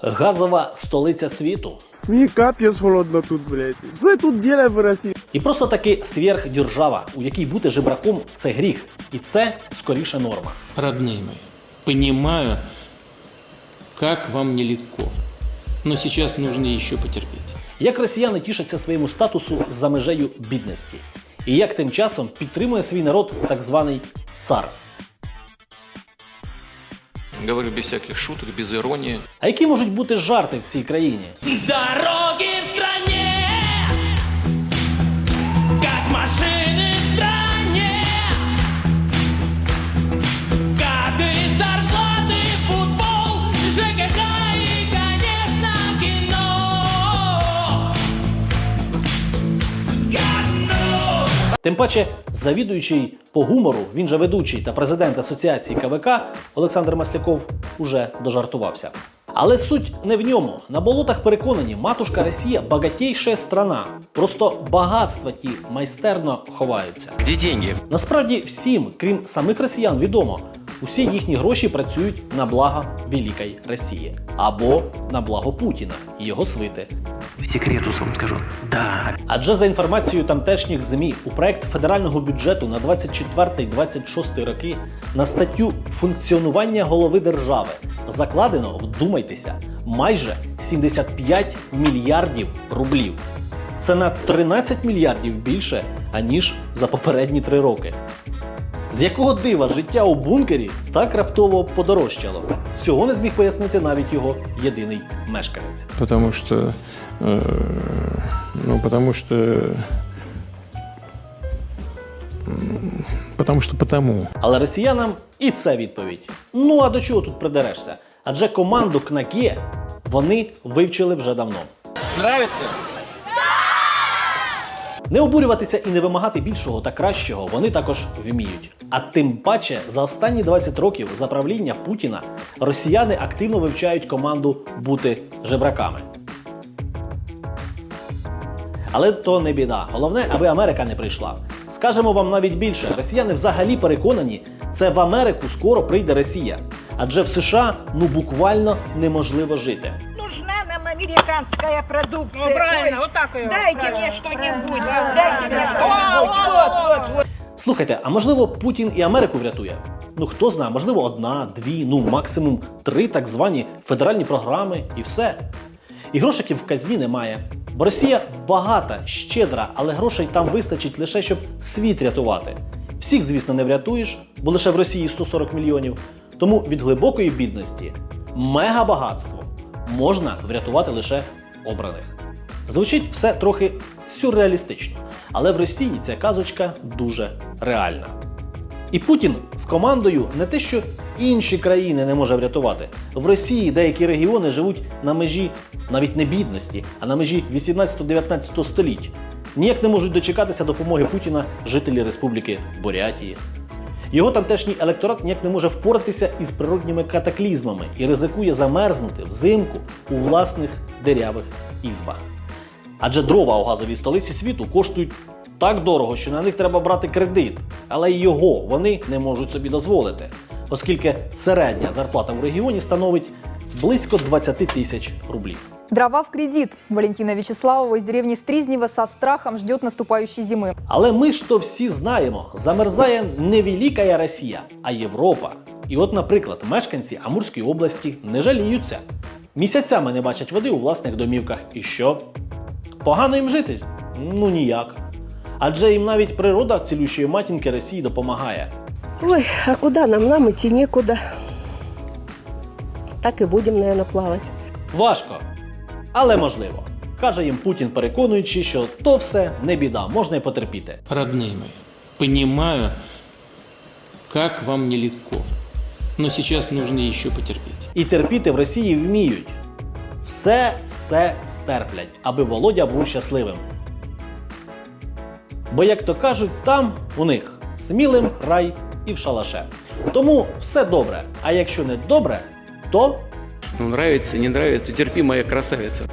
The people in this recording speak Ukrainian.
Газова столиця світу. Мне капец холодно тут, блядь. Что я тут делаю в России? І просто таки сверхдержава, у якій бути жебраком це гріх. І це скоріше норма. Родные мои, понимаю, как вам нелегко, но сейчас нужно еще потерпеть. Як росіяни тішаться своєму статусу за межею бідності, і як тим часом підтримує свій народ так званий цар. Говорю без всяких шуток, без іронії. А які можуть бути жарти в цій країні? Дороги Тим паче, завідуючий по гумору, він же ведучий та президент Асоціації КВК Олександр Масляков уже дожартувався. Але суть не в ньому. На болотах переконані, матушка Росія багатейша страна. Просто багатства ті майстерно ховаються. Где деньги? Насправді всім, крім самих росіян, відомо, усі їхні гроші працюють на благо Великої Росії або на благо Путіна і його свити. Секретус вам скажу. Да. Адже за інформацією тамтешніх ЗМІ, у проект федерального бюджету на 24-26 роки на статтю функціонування голови держави закладено, вдумайтеся, майже 75 мільярдів рублів. Це на 13 мільярдів більше, аніж за попередні три роки. З якого дива життя у бункері так раптово подорожчало? Цього не зміг пояснити навіть його єдиний мешканець. Потому что, э, ну, потому что, м, потому что потому. Але росіянам і це відповідь. Ну а до чого тут придерешся? Адже команду КНАКЄ вони вивчили вже давно. Нравится? Не обурюватися і не вимагати більшого та кращого вони також вміють. А тим паче за останні 20 років за правління Путіна росіяни активно вивчають команду бути жебраками. Але то не біда. Головне, аби Америка не прийшла. Скажемо вам навіть більше, росіяни взагалі переконані, це в Америку скоро прийде Росія. Адже в США ну буквально неможливо жити. Американская продукция. Ну, правильно, Ой, вот так ее. Дайте правильно. мне что-нибудь. Дайте мне что-нибудь. Вот, вот, вот. Слухайте, а можливо Путін і Америку врятує? Ну хто знає, можливо, одна, дві, ну максимум три так звані федеральні програми і все. І грошиків в казні немає. Бо Росія багата, щедра, але грошей там вистачить лише, щоб світ рятувати. Всіх, звісно, не врятуєш, бо лише в Росії 140 мільйонів. Тому від глибокої бідності, мегабагатство можна врятувати лише обраних. Звучить все трохи сюрреалістично, але в Росії ця казочка дуже реальна. І Путін з командою не те, що інші країни не може врятувати. В Росії деякі регіони живуть на межі навіть не бідності, а на межі 18-19 століть. Ніяк не можуть дочекатися допомоги Путіна жителі Республіки Бурятії. Його тамтешній електорат ніяк не може впоратися із природніми катаклізмами і ризикує замерзнути взимку у власних дирявих ізбах. Адже дрова у газовій столиці світу коштують так дорого, що на них треба брати кредит, але й його вони не можуть собі дозволити, оскільки середня зарплата в регіоні становить близько 20 тисяч рублів. Дрова в кредит. Валентина Вячеславова из деревни Стризнево со страхом ждет наступающей зимы. Але ми ж то всі знаємо, замерзає не велика Росія, а Європа. І от, наприклад, мешканці Амурської області не жаліються. Місяцями не бачать води у власних домівках. І що? Погано їм жити? Ну ніяк. Адже їм навіть природа цілющої матінки Росії допомагає. Ой, а куда нам? Нам идти некуда. Так и будем, наверное, плавать. Важко, але можливо. Каже їм Путін, переконуючи, що то все не біда, можна й потерпіти. Родные мои, понимаю, как вам нелегко, но сейчас нужно еще потерпеть. І терпіти в Росії вміють. Все все стерплять, аби Володя був щасливим. Бо, як то кажуть, там у них смілим рай і в шалаше. Тому все добре. А якщо не добре, то Ну, нравится, не нравится, терпи, моя красавица.